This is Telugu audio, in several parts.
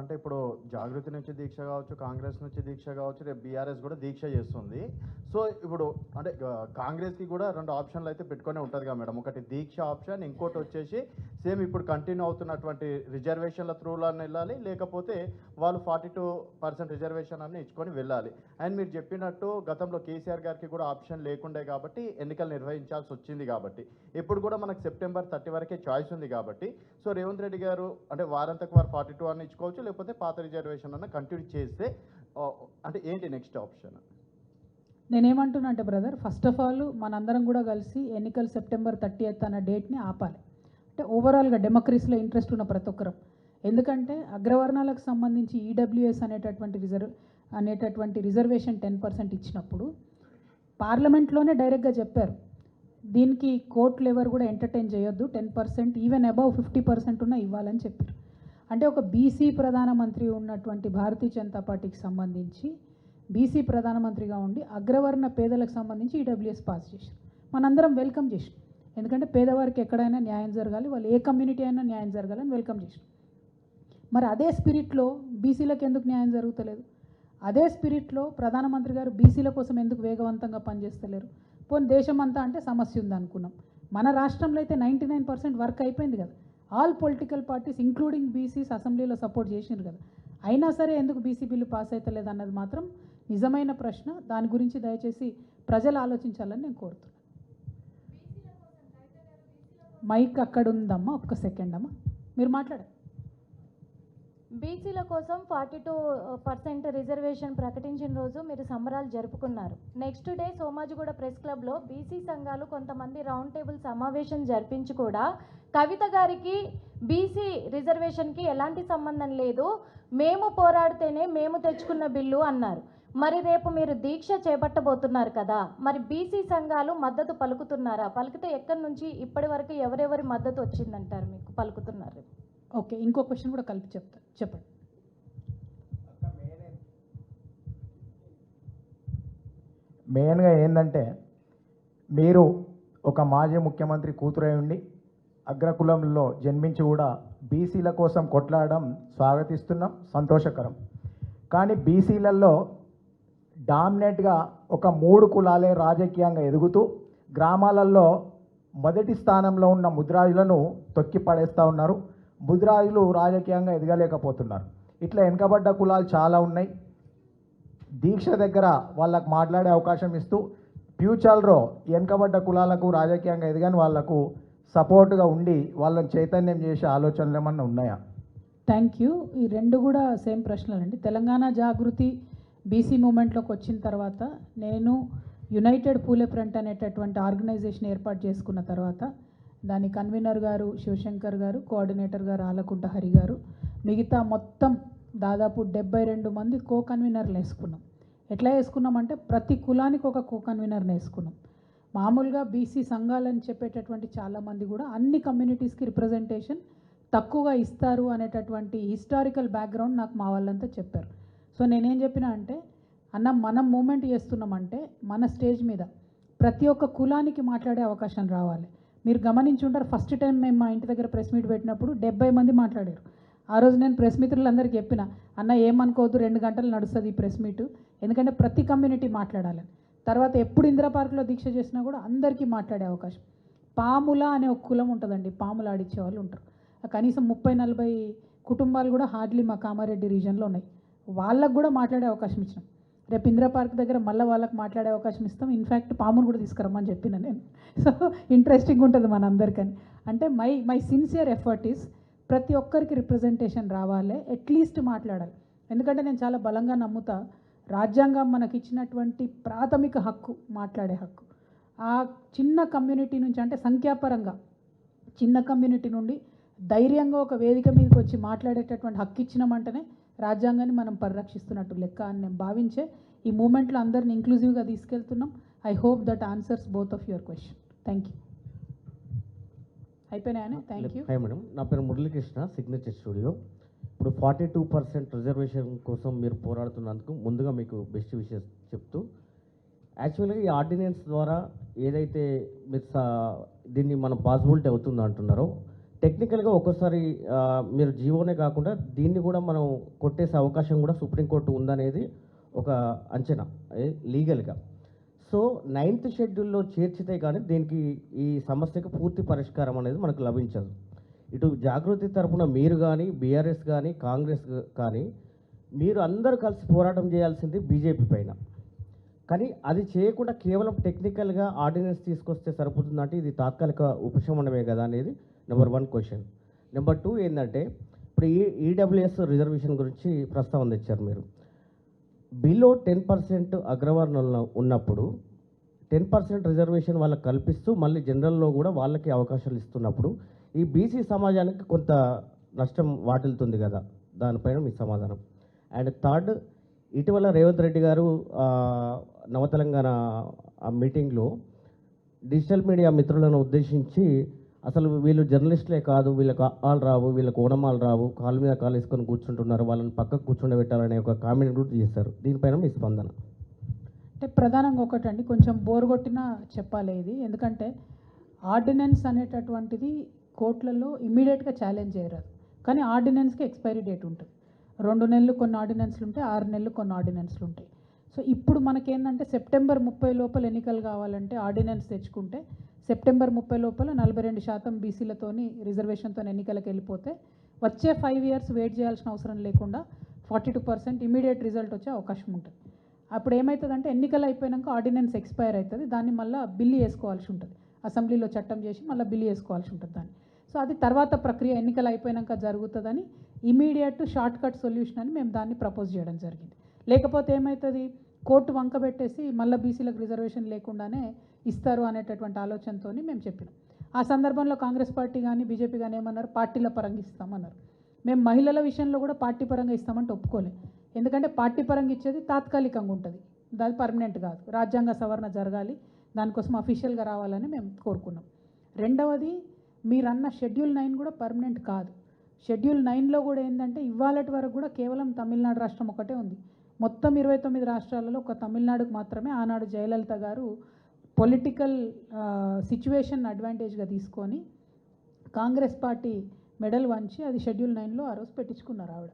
అంటే ఇప్పుడు జాగృతి నుంచి దీక్ష కావచ్చు కాంగ్రెస్ నుంచి దీక్ష కావచ్చు రేపు బీఆర్ఎస్ కూడా దీక్ష చేస్తుంది. సో ఇప్పుడు అంటే కాంగ్రెస్కి కూడా రెండు ఆప్షన్లు అయితే పెట్టుకునే ఉంటుంది కదా మేడం. ఒకటి దీక్ష ఆప్షన్ ఇంకోటి వచ్చేసి సేమ్ ఇప్పుడు కంటిన్యూ అవుతున్నటువంటి రిజర్వేషన్ల త్రూలో వెళ్ళాలి లేకపోతే వాళ్ళు ఫార్టీ టూ పర్సెంట్ రిజర్వేషన్ అన్ని ఇచ్చుకొని వెళ్ళాలి. అండ్ మీరు చెప్పినట్టు గతంలో కేసీఆర్ గారికి కూడా ఆప్షన్ లేకుండే కాబట్టి ఎన్నికలు నిర్వహించాల్సి వచ్చింది కాబట్టి. ఇప్పుడు కూడా మనకు సెప్టెంబర్ థర్టీ వరకే చాయిస్ ఉంది కాబట్టి. సో రేవంత్ రెడ్డి గారు అంటే వారంతకు వారు ఫార్టీ టూ అని ఇచ్చుకోవచ్చు లేకపోతే పాత రిజర్వేషన్ అన్న కంటిన్యూ చేస్తే అంటే ఏంటి నెక్స్ట్ ఆప్షన్? నేనేమంటున్నా అంటే బ్రదర్ ఫస్ట్ ఆఫ్ ఆల్ మనందరం కూడా కలిసి ఎన్నికలు సెప్టెంబర్ థర్టీ అన్న డేట్ని ఆపాలి. అంటే ఓవరాల్గా డెమోక్రసీలో ఇంట్రెస్ట్ ఉన్న ప్రతి ఒక్కరం. ఎందుకంటే అగ్రవర్ణాలకు సంబంధించి ఈడబ్ల్యూఎస్ అనేటటువంటి రిజర్వ్ అనేటటువంటి రిజర్వేషన్ టెన్ పర్సెంట్ ఇచ్చినప్పుడు పార్లమెంట్లోనే డైరెక్ట్గా చెప్పారు. దీనికి కోర్టులు ఎవరు కూడా ఎంటర్టైన్ చేయొద్దు. Ten percent even above fifty percent ఉన్న ఇవ్వాలని చెప్పారు. అంటే ఒక బీసీ ప్రధానమంత్రి ఉన్నటువంటి భారతీయ జనతా పార్టీకి సంబంధించి బీసీ ప్రధానమంత్రిగా ఉండి అగ్రవర్ణ పేదలకు సంబంధించి ఈడబ్ల్యూఎస్ పాస్ చేశారు. మనందరం వెల్కమ్ చేసినాం ఎందుకంటే పేదవారికి ఎక్కడైనా న్యాయం జరగాలి వాళ్ళు ఏ కమ్యూనిటీ అయినా న్యాయం జరగాలని వెల్కమ్ చేసిన మరి అదే స్పిరిట్లో బీసీలకు ఎందుకు న్యాయం జరుగుతలేదు? అదే స్పిరిట్లో ప్రధానమంత్రి గారు బీసీల కోసం ఎందుకు వేగవంతంగా పనిచేస్తలేరు? పోనీ దేశం అంతా అంటే సమస్య ఉంది అనుకున్నాం. మన రాష్ట్రంలో అయితే నైంటీ నైన్ పర్సెంట్ వర్క్ అయిపోయింది కదా. All political parties including BCs అసెంబ్లీలో సపోర్ట్ చేసినారు కదా. అయినా సరే ఎందుకు బీసీ బిల్లు పాస్ అవుతలేదు అన్నది మాత్రం నిజమైన ప్రశ్న. దాని గురించి దయచేసి ప్రజలు ఆలోచించాలని నేను కోరుతున్నాను. మైక్ అక్కడ ఉందమ్మా ఒక్క సెకండ్ అమ్మా మీరు మాట్లాడండి బీసీల కోసం ఫార్టీ టూ పర్సెంట్ రిజర్వేషన్ ప్రకటించిన రోజు మీరు సంబరాలు జరుపుకున్నారు. నెక్స్ట్ డే సోమాజిగూడ ప్రెస్ క్లబ్లో బీసీ సంఘాలు కొంతమంది రౌండ్ టేబుల్ సమావేశం జరిపించి కూడా కవిత గారికి బీసీ రిజర్వేషన్కి ఎలాంటి సంబంధం లేదు మేము పోరాడితేనే మేము తెచ్చుకున్న బిల్లు అన్నారు. మరి రేపు మీరు దీక్ష చేపట్టబోతున్నారు కదా. మరి బీసీ సంఘాలు మద్దతు పలుకుతున్నారా? పలికితే ఎక్కడి నుంచి ఇప్పటి వరకు ఎవరెవరి మద్దతు వచ్చిందంటారు మీకు? పలుకుతున్నారు ఓకే ఇంకో క్వశ్చన్ కూడా కలిపి చెప్తా చెప్పండి. మెయిన్గా ఏంటంటే మీరు ఒక మాజీ ముఖ్యమంత్రి కూతురై ఉండి అగ్రకులంలో జన్మించి కూడా బీసీల కోసం కొట్లాడడం స్వాగతిస్తున్నాం సంతోషకరం. కానీ బీసీలలో డామినేట్గా ఒక మూడు కులాలే రాజకీయంగా ఎదుగుతూ గ్రామాలలో మొదటి స్థానంలో ఉన్న ముద్రాజులను తొక్కి పడేస్తూ ఉన్నారు. ముద్రాజులు రాజకీయంగా ఎదగలేకపోతున్నారు. ఇట్లా వెనుకబడ్డ కులాలు చాలా ఉన్నాయి. దీక్ష దగ్గర వాళ్ళకు మాట్లాడే అవకాశం ఇస్తూ ఫ్యూచర్లో వెనుకబడ్డ కులాలకు రాజకీయంగా ఎదగని వాళ్ళకు సపోర్ట్గా ఉండి వాళ్ళని చైతన్యం చేసే ఆలోచనలు ఏమన్నా ఉన్నాయా? థ్యాంక్ యూ ఈ రెండు కూడా సేమ్ ప్రశ్నలండి. తెలంగాణ జాగృతి బీసీ మూమెంట్లోకి వచ్చిన తర్వాత నేను యునైటెడ్ పూలే ఫ్రంట్ అనేటటువంటి ఆర్గనైజేషన్ ఏర్పాటు చేసుకున్న తర్వాత దాని కన్వీనర్ గారు శివశంకర్ గారు కోఆర్డినేటర్ గారు ఆలకుంట హరి గారు మిగతా మొత్తం దాదాపు డెబ్బై రెండు మంది కో కన్వీనర్లు వేసుకున్నాం. ఎట్లా వేసుకున్నామంటే ప్రతి కులానికి ఒక కో కన్వీనర్ని వేసుకున్నాం. మామూలుగా బీసీ సంఘాలని చెప్పేటటువంటి చాలామంది కూడా అన్ని కమ్యూనిటీస్కి రిప్రజెంటేషన్ తక్కువగా ఇస్తారు అనేటటువంటి హిస్టారికల్ బ్యాక్గ్రౌండ్ నాకు మా వాళ్ళంతా చెప్పారు. సో నేనేం చెప్పినా అంటే అన్న మనం మూమెంట్ చేస్తున్నామంటే మన స్టేజ్ మీద ప్రతి ఒక్క కులానికి మాట్లాడే అవకాశం రావాలి. మీరు గమనించి ఉంటారు ఫస్ట్ టైం మేము మా ఇంటి దగ్గర ప్రెస్ మీట్ పెట్టినప్పుడు డెబ్బై మంది మాట్లాడారు. ఆ రోజు నేను ప్రెస్ మిత్రులందరికీ చెప్పిన అన్న ఏమనుకోవద్దు రెండు గంటలు నడుస్తుంది ఈ ప్రెస్ మీట్. ఎందుకంటే ప్రతి కమ్యూనిటీ మాట్లాడాలి. తర్వాత ఎప్పుడు ఇందిరా పార్క్లో దీక్ష చేసినా కూడా అందరికీ మాట్లాడే అవకాశం. పాముల అనే ఒక కులం ఉంటుందండి పాములు ఆడిచ్చే వాళ్ళు ఉంటారు. కనీసం ముప్పై నలభై కుటుంబాలు కూడా హార్డ్లీ మా కామారెడ్డి రీజన్లో ఉన్నాయి. వాళ్ళకు కూడా మాట్లాడే అవకాశం ఇచ్చాం రేపు ఇందిరా పార్క్ దగ్గర మళ్ళీ వాళ్ళకి మాట్లాడే అవకాశం ఇస్తాం. ఇన్ఫ్యాక్ట్ పామును కూడా తీసుకురమ్మని చెప్పిన నేను. సో ఇంట్రెస్టింగ్ ఉంటుంది మన అందరికని అంటే my my sincere effort is ప్రతి ఒక్కరికి రిప్రజెంటేషన్ రావాలి అట్లీస్ట్ మాట్లాడాలి. ఎందుకంటే నేను చాలా బలంగా నమ్ముతా రాజ్యాంగం మనకి ఇచ్చినటువంటి ప్రాథమిక హక్కు మాట్లాడే హక్కు. ఆ చిన్న కమ్యూనిటీ నుంచి అంటే సంఖ్యాపరంగా చిన్న కమ్యూనిటీ నుండి ధైర్యంగా ఒక వేదిక మీదకి వచ్చి మాట్లాడేటటువంటి హక్కు ఇచ్చినామంటేనే రాజ్యాంగాన్ని మనం పరిరక్షిస్తున్నట్టు లెక్క అని నేను భావించే ఈ మూమెంట్లో అందరిని ఇంక్లూజివ్గా తీసుకెళ్తున్నాం. I hope that answers both of your question thank you అయిపోయినాయని thank you hi madam నా పేరు మురళీకృష్ణ సిగ్నేచర్ స్టూడియో ఇప్పుడు ఫార్టీ టూ పర్సెంట్ రిజర్వేషన్ కోసం మీరు పోరాడుతున్నందుకు ముందుగా మీకు బెస్ట్ విషయం చెప్తూ యాక్చువల్గా ఈ ఆర్డినెన్స్ ద్వారా ఏదైతే మీరు సా- దీన్ని మనం పాసిబిలిటీ అవుతుందో అంటున్నారో టెక్నికల్గా ఒక్కోసారి మీరు జీవోనే కాకుండా దీన్ని కూడా మనం కొట్టేసే అవకాశం కూడా సుప్రీంకోర్టు ఉందనేది ఒక అంచనా లీగల్గా. సో నైన్త్ షెడ్యూల్లో చేర్చితే కానీ దీనికి ఈ సమస్యకు పూర్తి పరిష్కారం అనేది మనకు లభించదు. ఇటు జాగృతి తరపున మీరు కానీ బీఆర్ఎస్ కానీ కాంగ్రెస్ కానీ మీరు అందరూ కలిసి పోరాటం చేయాల్సింది బీజేపీ పైన. కానీ అది చేయకుండా కేవలం టెక్నికల్గా ఆర్డినెన్స్ తీసుకొస్తే సరిపోతుందంటే ఇది తాత్కాలిక ఉపశమనమే కదా అనేది number one question number two ఏంటంటే ఇప్పుడు ఈ ఈడబ్ల్యూఎస్ రిజర్వేషన్ గురించి ప్రస్తావన తెచ్చారు మీరు. బిలో టెన్ పర్సెంట్ అగ్రవర్ణంలో ఉన్నప్పుడు టెన్ పర్సెంట్ రిజర్వేషన్ వాళ్ళకి కల్పిస్తూ మళ్ళీ జనరల్లో కూడా వాళ్ళకి అవకాశాలు ఇస్తున్నప్పుడు ఈ బీసీ సమాజానికి కొంత నష్టం వాటిల్తుంది కదా. దానిపైన మీ సమాధానం. అండ్ థర్డ్ ఇటీవల రేవంత్ రెడ్డి గారు నవతెలంగాణ ఆ మీటింగ్లో డిజిటల్ మీడియా మిత్రులను ఉద్దేశించి అసలు వీళ్ళు జర్నలిస్టులే కాదు వీళ్ళకి ఆలు రావు వీళ్ళకి ఓనమాలు రావు కాలు మీద కాలు వేసుకొని కూర్చుంటున్నారు వాళ్ళని పక్కకు కూర్చుండబెట్టాలనే ఒక కామెంట్ కూడా చేశారు. దీనిపైన మీ స్పందన? అంటే ప్రధానంగా ఒకటండి కొంచెం బోర్ కొట్టినా చెప్పాలి ఇది. ఎందుకంటే ఆర్డినెన్స్ అనేటటువంటిది కోర్టులలో ఇమీడియట్గా ఛాలెంజ్ చేయరాదు. కానీ ఆర్డినెన్స్కి ఎక్స్పైరీ డేట్ ఉంటుంది. రెండు నెలలు కొన్ని ఆర్డినెన్స్లు ఉంటాయి ఆరు నెలలు కొన్ని ఆర్డినెన్స్లు ఉంటాయి. సో ఇప్పుడు మనకేంటంటే సెప్టెంబర్ ముప్పై లోపల ఎన్నికలు కావాలంటే ఆర్డినెన్స్ తెచ్చుకుంటే సెప్టెంబర్ ముప్పై లోపల నలభై రెండు శాతం బీసీలతోని రిజర్వేషన్తో ఎన్నికలకు వెళ్ళిపోతే వచ్చే ఫైవ్ ఇయర్స్ వెయిట్ చేయాల్సిన అవసరం లేకుండా forty two percent immediate result వచ్చే అవకాశం ఉంటుంది. అప్పుడు ఏమవుతుందంటే ఎన్నికలు అయిపోయాక ఆర్డినెన్స్ ఎక్స్పైర్ అవుతుంది దాన్ని మళ్ళీ బిల్లు వేసుకోవాల్సి ఉంటుంది. అసెంబ్లీలో చట్టం చేసి మళ్ళీ బిల్లు వేసుకోవాల్సి ఉంటుంది దాన్ని. సో అది తర్వాత ప్రక్రియ ఎన్నికలు అయిపోయాక జరుగుతుందని ఇమీడియట్ షార్ట్ కట్ సొల్యూషన్ అని మేము దాన్ని ప్రపోజ్ చేయడం జరిగింది. లేకపోతే ఏమవుతుంది కోర్టు వంక పెట్టేసి మళ్ళీ బీసీలకు రిజర్వేషన్ లేకుండానే ఇస్తారు అనేటటువంటి ఆలోచనతో మేము చెప్పినాం. ఆ సందర్భంలో కాంగ్రెస్ పార్టీ కానీ బీజేపీ కానీ ఏమన్నారు? పార్టీల పరంగా ఇస్తామన్నారు. మేము మహిళల విషయంలో కూడా పార్టీ పరంగా ఇస్తామంటే ఒప్పుకోలే. ఎందుకంటే పార్టీ పరంగా ఇచ్చేది తాత్కాలికంగా ఉంటుంది. దాని పర్మనెంట్ కాదు. రాజ్యాంగ సవరణ జరగాలి. దానికోసం అఫీషియల్గా రావాలని మేము కోరుకున్నాం. రెండవది మీరన్న షెడ్యూల్ నైన్ కూడా పర్మనెంట్ కాదు. షెడ్యూల్ నైన్లో కూడా ఏంటంటే ఇవాళటి వరకు కూడా కేవలం తమిళనాడు రాష్ట్రం ఒకటే ఉంది. మొత్తం ఇరవై తొమ్మిది రాష్ట్రాలలో ఒక తమిళనాడుకు మాత్రమే ఆనాడు జయలలిత గారు పొలిటికల్ సిచ్యువేషన్ అడ్వాంటేజ్గా తీసుకొని కాంగ్రెస్ పార్టీ మెడల్ వంచి అది షెడ్యూల్ నైన్లో ఆ రోజు పెట్టించుకున్నారు ఆవిడ.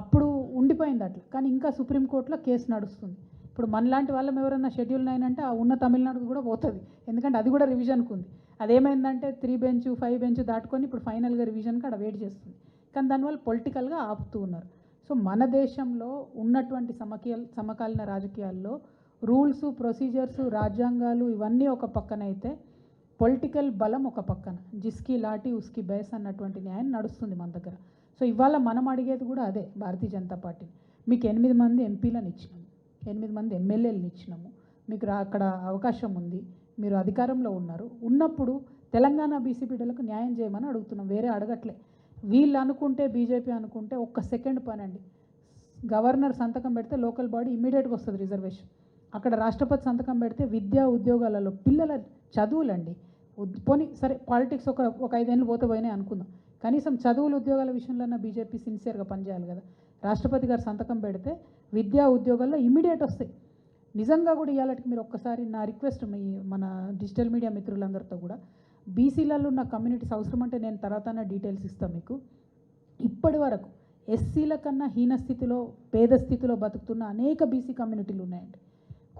అప్పుడు ఉండిపోయింది అట్లా. కానీ ఇంకా సుప్రీంకోర్టులో కేసు నడుస్తుంది. ఇప్పుడు మనలాంటి వాళ్ళం ఎవరన్నా షెడ్యూల్ నైన్ అంటే ఆ ఉన్న తమిళనాడు కూడా పోతుంది. ఎందుకంటే అది కూడా రివిజన్కు ఉంది అదేమైందంటే త్రీ బెంచ్ ఫైవ్ బెంచ్ దాటుకొని ఇప్పుడు ఫైనల్గా రివిజన్కి అక్కడ వెయిట్ చేస్తుంది. కానీ దానివల్ల పొలిటికల్గా ఆపుతూ ఉన్నారు. సో మన దేశంలో ఉన్నటువంటి సమకీయ సమకాలీన రాజకీయాల్లో రూల్స్ ప్రొసీజర్స్ రాజ్యాంగాలు ఇవన్నీ ఒక పక్కన అయితే పొలిటికల్ బలం ఒక పక్కన. జిస్కి లాటి ఉస్కి బేస్ అన్నటువంటి న్యాయం నడుస్తుంది మన దగ్గర. సో ఇవాళ మనం అడిగేది కూడా అదే భారతీయ జనతా పార్టీని. మీకు ఎనిమిది మంది ఎంపీలను ఇచ్చినాము. ఎనిమిది మంది ఎమ్మెల్యేలను ఇచ్చినాము. మీకు అక్కడ అవకాశం ఉంది. మీరు అధికారంలో ఉన్నారు. ఉన్నప్పుడు తెలంగాణ బీసీ బిడ్డలకు న్యాయం చేయమని అడుగుతున్నాం. వేరే అడగట్లే. వీళ్ళు అనుకుంటే బీజేపీ అనుకుంటే ఒక్క సెకండ్ పని అండి గవర్నర్ సంతకం పెడితే లోకల్ బాడీ ఇమీడియట్గా వస్తుంది రిజర్వేషన్. అక్కడ రాష్ట్రపతి సంతకం పెడితే విద్యా ఉద్యోగాలలో పిల్లల చదువులండి. పోనీ సరే పాలిటిక్స్ ఒక ఒక ఐదేళ్ళు పోతే పోయినాయి అనుకుందాం. కనీసం చదువులు ఉద్యోగాల విషయంలో బీజేపీ సిన్సియర్గా పనిచేయాలి కదా. రాష్ట్రపతి గారు సంతకం పెడితే విద్యా ఉద్యోగాల్లో ఇమీడియట్ వస్తాయి. నిజంగా కూడా ఇవాళకి మీరు ఒక్కసారి నా రిక్వెస్ట్ మీ మన డిజిటల్ మీడియా మిత్రులందరితో కూడా బీసీలలో ఉన్న కమ్యూనిటీస్ అవసరం అంటే నేను తర్వాత డీటెయిల్స్ ఇస్తాను మీకు. ఇప్పటి వరకు ఎస్సీల కన్నా హీన స్థితిలో పేద స్థితిలో బతుకుతున్న అనేక బీసీ కమ్యూనిటీలు ఉన్నాయండి.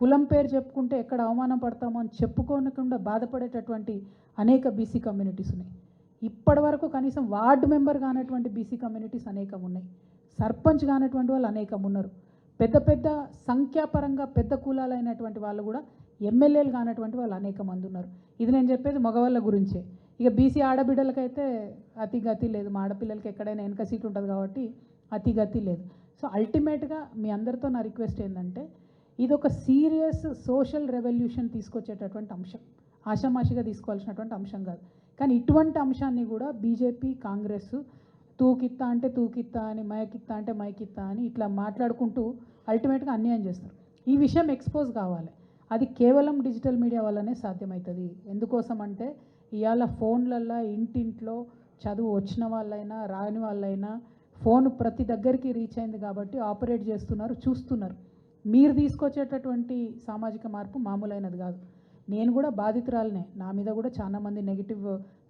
కులం పేరు చెప్పుకుంటే ఎక్కడ అవమానం పడతామో అని చెప్పుకోనకుండా బాధపడేటటువంటి అనేక బీసీ కమ్యూనిటీస్ ఉన్నాయి. ఇప్పటి వరకు కనీసం వార్డు మెంబర్ కానటువంటి బీసీ కమ్యూనిటీస్ అనేకం ఉన్నాయి. సర్పంచ్ కానటువంటి వాళ్ళు అనేకం ఉన్నారు. పెద్ద పెద్ద సంఖ్యాపరంగా పెద్ద కులాలైనటువంటి వాళ్ళు కూడా ఎమ్మెల్యేలు కానటువంటి వాళ్ళు అనేక మంది ఉన్నారు. ఇది నేను చెప్పేది మగవాళ్ళ గురించే. ఇక బీసీ ఆడబిడ్డలకైతే అతి గతి లేదు. మా ఆడపిల్లలకి ఎక్కడైనా వెనక సీట్ ఉంటుంది కాబట్టి అతి గతి లేదు. సో అల్టిమేట్గా మీ అందరితో నా రిక్వెస్ట్ ఏంటంటే ఇది ఒక సీరియస్ సోషల్ రెవల్యూషన్ తీసుకొచ్చేటటువంటి అంశం. ఆషామాషిగా తీసుకోవాల్సినటువంటి అంశం కాదు. కానీ ఇటువంటి అంశాన్ని కూడా బీజేపీ కాంగ్రెస్ తూకిత్తా అంటే తూకిత్తా అని మయకిత్తా అంటే మైకిత్తా అని ఇట్లా మాట్లాడుకుంటూ అల్టిమేట్గా అన్యాయం చేస్తారు. ఈ విషయం ఎక్స్పోజ్ కావాలి. అది కేవలం డిజిటల్ మీడియా వల్లనే సాధ్యమవుతుంది ఎందుకోసం అంటే ఇవాళ ఫోన్లల్లో ఇంటింట్లో చదువు వచ్చిన వాళ్ళైనా రాని వాళ్ళైనా ఫోన్ ప్రతి దగ్గరికి రీచ్ అయింది కాబట్టి ఆపరేట్ చేస్తున్నారు చూస్తున్నారు. మీరు తీసుకొచ్చేటటువంటి సామాజిక మార్పు మామూలైనది కాదు. నేను కూడా బాధితురాలనే. నా మీద కూడా చాలా మంది నెగిటివ్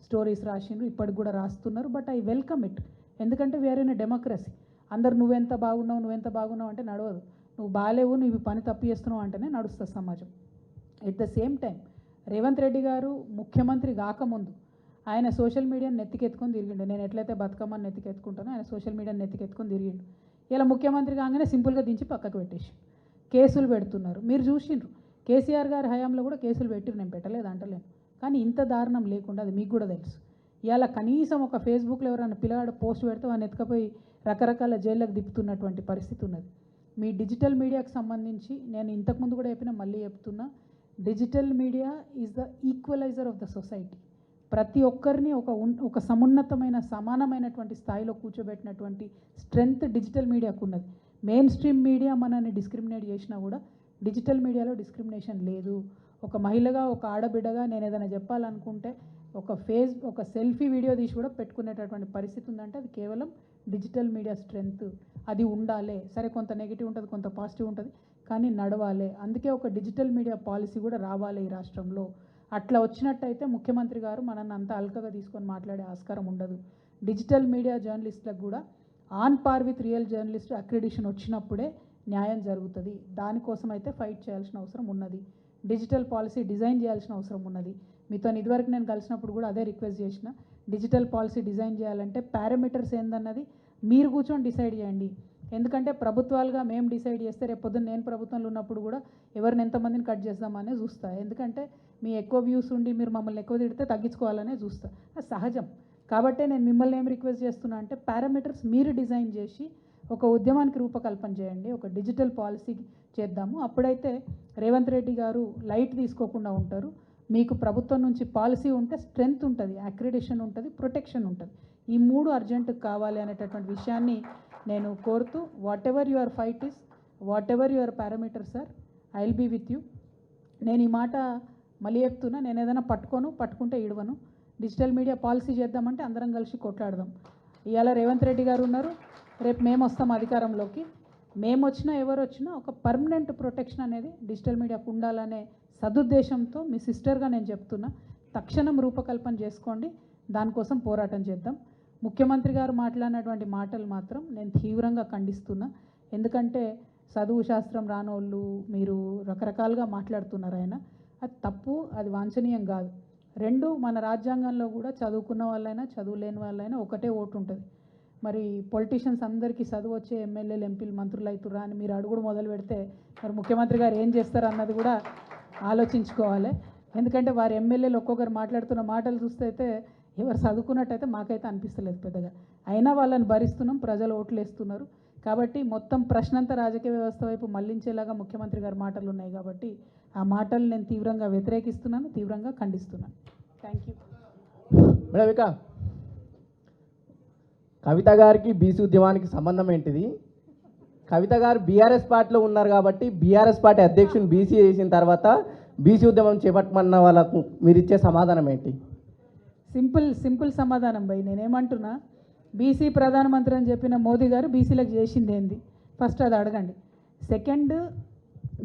స్టోరీస్ రాసిండ్రు ఇప్పటికి కూడా రాస్తున్నారు బట్ ఐ వెల్కమ్ ఇట్ ఎందుకంటే వేరే డెమోక్రసీ అందరు నువ్వెంత బాగున్నావు నువ్వెంత బాగున్నావు అంటే నడవదు. నువ్వు బాగాలేవు నువ్వు ఇవి పని తప్పు చేస్తున్నావు అంటేనే నడుస్తుంది సమాజం. At the same time Revanth Reddy garu ముఖ్యమంత్రి కాకముందు ఆయన సోషల్ మీడియాని నెత్తికెత్తుకొని తిరిగిండు. నేను ఎట్లయితే బతుకమ్మని నెత్తికెత్తుకుంటానో ఆయన సోషల్ మీడియాని నెత్తికెత్తుకొని తిరిగిండు. ఇలా ముఖ్యమంత్రి కాగానే సింపుల్గా దించి పక్కకు పెట్టేసి కేసులు పెడుతున్నారు. మీరు చూసిండ్రు కేసీఆర్ గారి హయాంలో కూడా కేసులు పెట్టిరు నేను పెట్టలేదు అంటలేను. కానీ ఇంత దారుణం లేకుండా అది మీకు కూడా తెలుసు. ఇవాళ కనీసం ఒక ఫేస్బుక్లో ఎవరైనా పిల్లగాడు పోస్ట్ పెడితే వాడిని ఎత్తుకపోయి రకరకాల జైళ్ళకు దిప్పుతున్నటువంటి పరిస్థితి ఉన్నది. మీ డిజిటల్ మీడియాకు సంబంధించి నేను ఇంతకుముందు కూడా చెప్పిన మళ్ళీ చెప్తున్నా digital media is the equalizer of the society. ప్రతి ఒక్కరిని ఒక ఉన్- ఒక సమున్నతమైన సమానమైనటువంటి స్థాయిలో కూర్చోబెట్టినటువంటి స్ట్రెంగ్త్ డిజిటల్ మీడియాకు ఉన్నది. మెయిన్ స్ట్రీమ్ మీడియా మనల్ని డిస్క్రిమినేట్ చేసినా కూడా డిజిటల్ మీడియాలో డిస్క్రిమినేషన్ లేదు. ఒక మహిళగా ఒక ఆడబిడ్డగా నేను ఏదైనా చెప్పాలనుకుంటే ఒక ఫేస్ ఒక సెల్ఫీ వీడియో తీసి కూడా పెట్టుకునేటటువంటి పరిస్థితి ఉందంటే అది కేవలం డిజిటల్ మీడియా స్ట్రెంగ్త్ అది ఉండాలి. సరే కొంత నెగిటివ్ ఉంటుంది కొంత పాజిటివ్ ఉంటుంది కానీ నడవాలి. అందుకే ఒక డిజిటల్ మీడియా పాలసీ కూడా రావాలి ఈ రాష్ట్రంలో. అట్లా వచ్చినట్టయితే ముఖ్యమంత్రి గారు మనల్ని అంత అల్కగా తీసుకొని మాట్లాడే ఆస్కారం ఉండదు. డిజిటల్ మీడియా జర్నలిస్టులకు కూడా on par with real journalist accreditation వచ్చినప్పుడే న్యాయం జరుగుతుంది. దానికోసం అయితే ఫైట్ చేయాల్సిన అవసరం ఉన్నది. డిజిటల్ పాలసీ డిజైన్ చేయాల్సిన అవసరం ఉన్నది. మీతో ఇదివరకు నేను కలిసినప్పుడు కూడా అదే రిక్వెస్ట్ చేసిన. డిజిటల్ పాలసీ డిజైన్ చేయాలంటే పారామీటర్స్ ఏందన్నది మీరు కూర్చొని డిసైడ్ చేయండి. ఎందుకంటే ప్రభుత్వాలుగా మేము డిసైడ్ చేస్తే రేపు పొద్దున్న నేను ప్రభుత్వంలో ఉన్నప్పుడు కూడా ఎవరిని ఎంతమందిని కట్ చేద్దామనే చూస్తా. ఎందుకంటే మీ ఎక్కువ వ్యూస్ ఉండి మీరు మమ్మల్ని ఎక్కువ తిడితే తగ్గించుకోవాలనే చూస్తా. అది సహజం. కాబట్టే నేను మిమ్మల్ని ఏం రిక్వెస్ట్ చేస్తున్నా అంటే పారామీటర్స్ మీరు డిజైన్ చేసి ఒక ఉద్యమానికి రూపకల్పన చేయండి ఒక డిజిటల్ పాలసీ చేద్దాము. అప్పుడైతే రేవంత్ రెడ్డి గారు లైట్ తీసుకోకుండా ఉంటారు. మీకు ప్రభుత్వం నుంచి పాలసీ ఉంటే స్ట్రెంగ్త్ ఉంటుంది అక్రిడేషన్ ఉంటుంది ప్రొటెక్షన్ ఉంటుంది. ఈ మూడు అర్జెంటు కావాలి అనేటటువంటి విషయాన్ని నేను కోరుతూ whatever your fight is whatever your parameter sir I will be with you నేను ఈ మాట మళ్ళీ చెప్తున్నా నేను ఏదైనా పట్టుకోను పట్టుకుంటే ఇడవను. డిజిటల్ మీడియా పాలసీ చేద్దామంటే అందరం కలిసి కొట్లాడదాం. ఇవాళ రేవంత్ రెడ్డి గారు ఉన్నారు. రేపు మేము వస్తాం అధికారంలోకి. మేము వచ్చినా ఎవరు వచ్చినా ఒక పర్మనెంట్ ప్రొటెక్షన్ అనేది డిజిటల్ మీడియాకు ఉండాలనే సదుద్దేశంతో మీ సిస్టర్గా నేను చెప్తున్నా. తక్షణం రూపకల్పన చేసుకోండి. దానికోసం పోరాటం చేద్దాం. ముఖ్యమంత్రి గారు మాట్లాడినటువంటి మాటలు మాత్రం నేను తీవ్రంగా ఖండిస్తున్నా. ఎందుకంటే చదువు శాస్త్రం రానోళ్ళు మీరు రకరకాలుగా మాట్లాడుతున్నారు ఆయన. అది తప్పు అది వాంఛనీయం కాదు. రెండు మన రాజ్యాంగంలో కూడా చదువుకున్న వాళ్ళైనా చదువు లేని వాళ్ళైనా ఒకటే ఓటు ఉంటుంది. మరి పొలిటీషియన్స్ అందరికీ చదువు వచ్చే ఎమ్మెల్యేలు ఎంపీలు మంత్రులు అవుతురా అని మీరు అడుగుడు మొదలు పెడితే మరి ముఖ్యమంత్రి గారు ఏం చేస్తారు అన్నది కూడా ఆలోచించుకోవాలి. ఎందుకంటే వారి ఎమ్మెల్యేలు ఒక్కొక్కరు మాట్లాడుతున్న మాటలు చూస్తే అయితే ఎవరు చదువుకున్నట్టయితే మాకైతే అనిపిస్తలేదు పెద్దగా. అయినా వాళ్ళని భరిస్తున్నాం ప్రజలు ఓట్లు వేస్తున్నారు కాబట్టి మొత్తం ప్రశ్నంతా రాజకీయ వ్యవస్థ వైపు మళ్ళించేలాగా ముఖ్యమంత్రి గారి మాటలు ఉన్నాయి కాబట్టి ఆ మాటలు నేను తీవ్రంగా వ్యతిరేకిస్తున్నాను తీవ్రంగా ఖండిస్తున్నాను. థ్యాంక్ యూ మేడం ఇక కవిత గారికి బీసీ ఉద్యమానికి సంబంధం ఏంటిది? కవిత గారు బీఆర్ఎస్ పార్టీలో ఉన్నారు కాబట్టి బీఆర్ఎస్ పార్టీ అధ్యక్షుని బీసీ చేసిన తర్వాత బీసీ ఉద్యమం చేపట్టమన్న వాళ్ళకు మీరు ఇచ్చే సమాధానం ఏంటి? సింపుల్ సింపుల్ సమాధానం భయ్. నేనేమంటున్నా బీసీ ప్రధానమంత్రి అని చెప్పిన మోదీ గారు బీసీలకు చేసింది ఏంది? ఫస్ట్ అది అడగండి. సెకండ్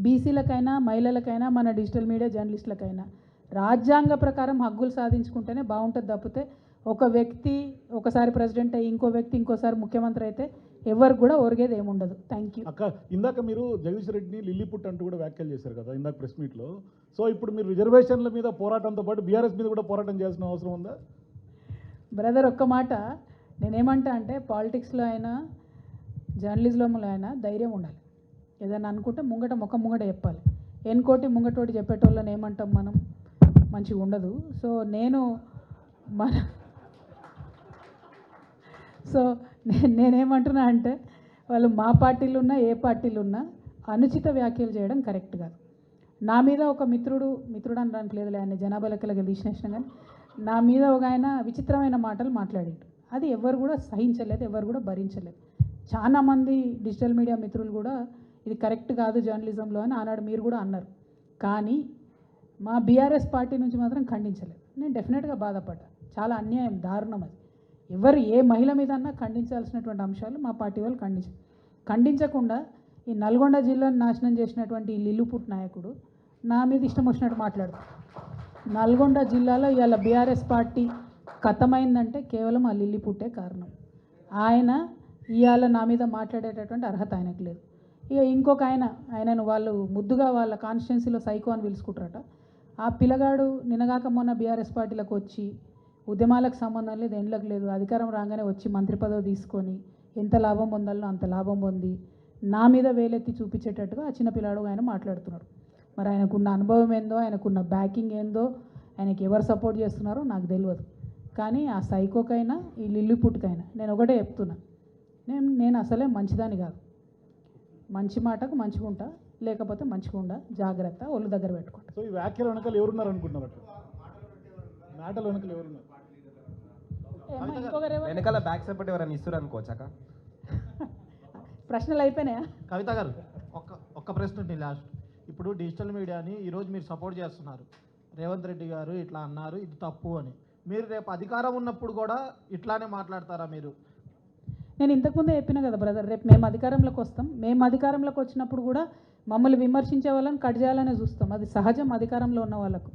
బీసీలకైనా మహిళలకైనా మన డిజిటల్ మీడియా జర్నలిస్టులకైనా. రాజ్యాంగ ప్రకారం హక్కులు సాధించుకుంటేనే బాగుంటుంది తప్పితే ఒక వ్యక్తి ఒకసారి ప్రెసిడెంట్ అయ్యి ఇంకో వ్యక్తి ఇంకోసారి ముఖ్యమంత్రి అయితే ఎవరికి కూడా ఒరిగేది ఏముండదు. థ్యాంక్ యూ అక్క ఇందాక మీరు జగదీష్ రెడ్డిని లిల్లీపుట్ అంటూ కూడా వ్యాఖ్యలు చేశారు కదా ఇందాక ప్రెస్ మీట్లో. సో ఇప్పుడు మీరు రిజర్వేషన్ల మీద పోరాటంతో పాటు బీఆర్ఎస్ మీద కూడా పోరాటం చేయాల్సిన అవసరం ఉందా? బ్రదర్ ఒక్క మాట. నేనేమంటా అంటే పాలిటిక్స్లో అయినా జర్నలిజంలో అయినా ధైర్యం ఉండాలి. ఏదైనా అనుకుంటే ముంగట ముఖం ముంగట చెప్పాలి. ఎన్కోటి ముంగటోటి చెప్పేటోళ్ళని ఏమంటాం మనం? మంచిగా ఉండదు. సో నేను మన సో నేనేమంటున్నా అంటే వాళ్ళు మా పార్టీలు ఉన్నా ఏ పార్టీలు ఉన్నా అనుచిత వ్యాఖ్యలు చేయడం కరెక్ట్ కాదు. నా మీద ఒక మిత్రుడు మిత్రుడు అనడానికి లేదులే ఆయన జనాభా లెక్కలకి తీసినేసిన కానీ నా మీద ఒక ఆయన విచిత్రమైన మాటలు మాట్లాడాడు. అది ఎవరు కూడా సహించలేదు ఎవరు కూడా భరించలేదు. చాలా మంది డిజిటల్ మీడియా మిత్రులు కూడా ఇది కరెక్ట్ కాదు జర్నలిజంలో అని ఆనాడు మీరు కూడా అన్నారు. కానీ మా బీఆర్ఎస్ పార్టీ నుంచి మాత్రం ఖండించలేదు. నేను డెఫినెట్గా బాధపడ్డా. చాలా అన్యాయం దారుణం అది. ఎవరు ఏ మహిళ మీద అన్నా ఖండించాల్సినటువంటి అంశాలు మా పార్టీ వాళ్ళు ఖండించారు ఖండించకుండా ఈ నల్గొండ జిల్లాను నాశనం చేసినటువంటి ఈ లిల్లుపుట్ నాయకుడు నా మీద ఇష్టం వచ్చినట్టు మాట్లాడు నల్గొండ జిల్లాలో ఇవాళ బీఆర్ఎస్ పార్టీ కథమైందంటే కేవలం ఆ లిల్లిపుట్టే కారణం. ఆయన ఇవాళ నా మీద మాట్లాడేటటువంటి అర్హత ఆయనకు లేదు. ఇక ఇంకొక ఆయన ఆయనను వాళ్ళు ముద్దుగా వాళ్ళ కాన్స్టిట్యున్సీలో సైకో అని పిలుచుకుంటారట. ఆ పిల్లగాడు నినగాక మొన్న బీఆర్ఎస్ పార్టీలకు వచ్చి ఉద్యమాలకు సంబంధం లేదు ఎండ్లకు లేదు అధికారం రాగానే వచ్చి మంత్రి పదవి తీసుకొని ఎంత లాభం పొందాలో అంత లాభం పొంది నా మీద వేలెత్తి చూపించేటట్టుగా ఆ చిన్న పిల్లాడు ఆయన మాట్లాడుతున్నాడు. మరి ఆయనకున్న అనుభవం ఏందో ఆయనకున్న బ్యాకింగ్ ఏందో ఆయనకి ఎవరు సపోర్ట్ చేస్తున్నారో నాకు తెలియదు కానీ ఆ సైకోకైనా ఈ లిల్లి పుట్టుకైనా నేను ఒకటే చెప్తున్నా. నేను నేను అసలే మంచిదాని కాదు. మంచి మాటకు మంచిగా ఉంటా లేకపోతే మంచిగా ఉండా జాగ్రత్త ఒళ్ళు దగ్గర పెట్టుకుంటా. సో ఈ వ్యాఖ్యల వెనకాల ఎవరున్నారు అనుకుంటున్నారు మాటల వెనకాల ఎవరున్నారు? వెనకాల బ్యాక్ సపోర్ట్ ఎవరైనా ఇస్తారు అనుకోవచ్చాక ప్రశ్నలు అయిపోయినాయా? కవిత గారు ఒక్క ఒక్క ప్రశ్న ఉంటుంది లాస్ట్ ఇప్పుడు డిజిటల్ మీడియాని ఈరోజు మీరు సపోర్ట్ చేస్తున్నారు. రేవంత్ రెడ్డి గారు ఇట్లా అన్నారు ఇది తప్పు అని. మీరు రేపు అధికారం ఉన్నప్పుడు కూడా ఇట్లానే మాట్లాడతారా మీరు? నేను ఇంతకుముందే చెప్పిన కదా బ్రదర్ రేపు మేము అధికారంలోకి వస్తాం. మేము అధికారంలోకి వచ్చినప్పుడు కూడా మమ్మల్ని విమర్శించే వాళ్ళని కట్ చేయాలనే చూస్తాం. అది సహజం అధికారంలో ఉన్న వాళ్ళకు.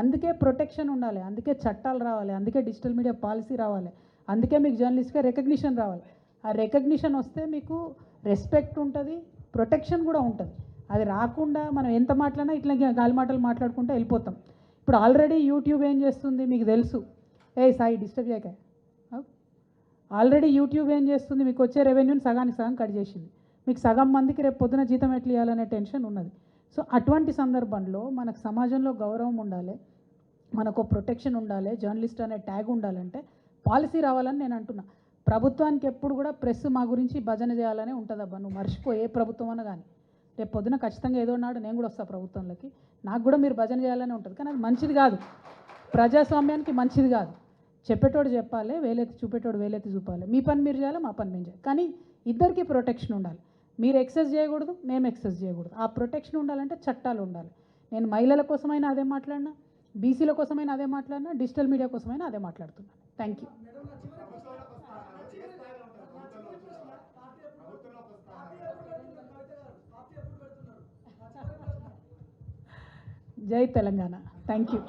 అందుకే ప్రొటెక్షన్ ఉండాలి అందుకే చట్టాలు రావాలి అందుకే డిజిటల్ మీడియా పాలసీ రావాలి అందుకే మీకు జర్నలిస్ట్గా రికగ్నిషన్ రావాలి. ఆ రికగ్నిషన్ వస్తే మీకు రెస్పెక్ట్ ఉంటుంది ప్రొటెక్షన్ కూడా ఉంటుంది. అది రాకుండా మనం ఎంత మాట్లాడినా ఇట్లా గాలి మాటలు మాట్లాడుకుంటూ వెళ్ళిపోతాం. ఇప్పుడు ఆల్రెడీ యూట్యూబ్ ఏం చేస్తుంది మీకు తెలుసు. ఏ సాయి డిస్టర్బ్ చేయక. ఆల్రెడీ యూట్యూబ్ ఏం చేస్తుంది? మీకు వచ్చే రెవెన్యూని సగానికి సగం కట్ చేసింది. మీకు సగం మందికి రేపు పొద్దున జీతం ఎట్లా ఇవ్వాలనే టెన్షన్ ఉన్నది. సో అటువంటి సందర్భంలో మనకు సమాజంలో గౌరవం ఉండాలి మనకు ప్రొటెక్షన్ ఉండాలి జర్నలిస్ట్ అనే ట్యాగ్ ఉండాలంటే పాలసీ రావాలని నేను అంటున్నా. ప్రభుత్వానికి ఎప్పుడు కూడా ప్రెస్ మా గురించి భజన చేయాలనే ఉంటుందబ్బా. నువ్వు మర్చిపో ఏ ప్రభుత్వం అన్న కానీ రేపు పొద్దున ఖచ్చితంగా ఏదో నాడు నేను కూడా వస్తా ప్రభుత్వంలోకి. నాకు కూడా మీరు భజన చేయాలనే ఉంటుంది. కానీ అది మంచిది కాదు. ప్రజాస్వామ్యానికి మంచిది కాదు. చెప్పేటోడు చెప్పాలి వేలెత్తి చూపేటోడు వేలెత్తి చూపాలి. మీ పని మీరు చేయాలి మా పని మేము చేయాలి. కానీ ఇద్దరికి ప్రొటెక్షన్ ఉండాలి. మీరు ఎక్సెస్ చేయకూడదు మేము ఎక్సెస్ చేయకూడదు. ఆ ప్రొటెక్షన్ ఉండాలంటే చట్టాలు ఉండాలి. నేను మహిళల కోసమైనా అదే మాట్లాడినా బీసీల కోసమైనా అదే మాట్లాడినా డిజిటల్ మీడియా కోసమైనా అదే మాట్లాడుతున్నాను థ్యాంక్ యూ జై తెలంగాణ. Thank you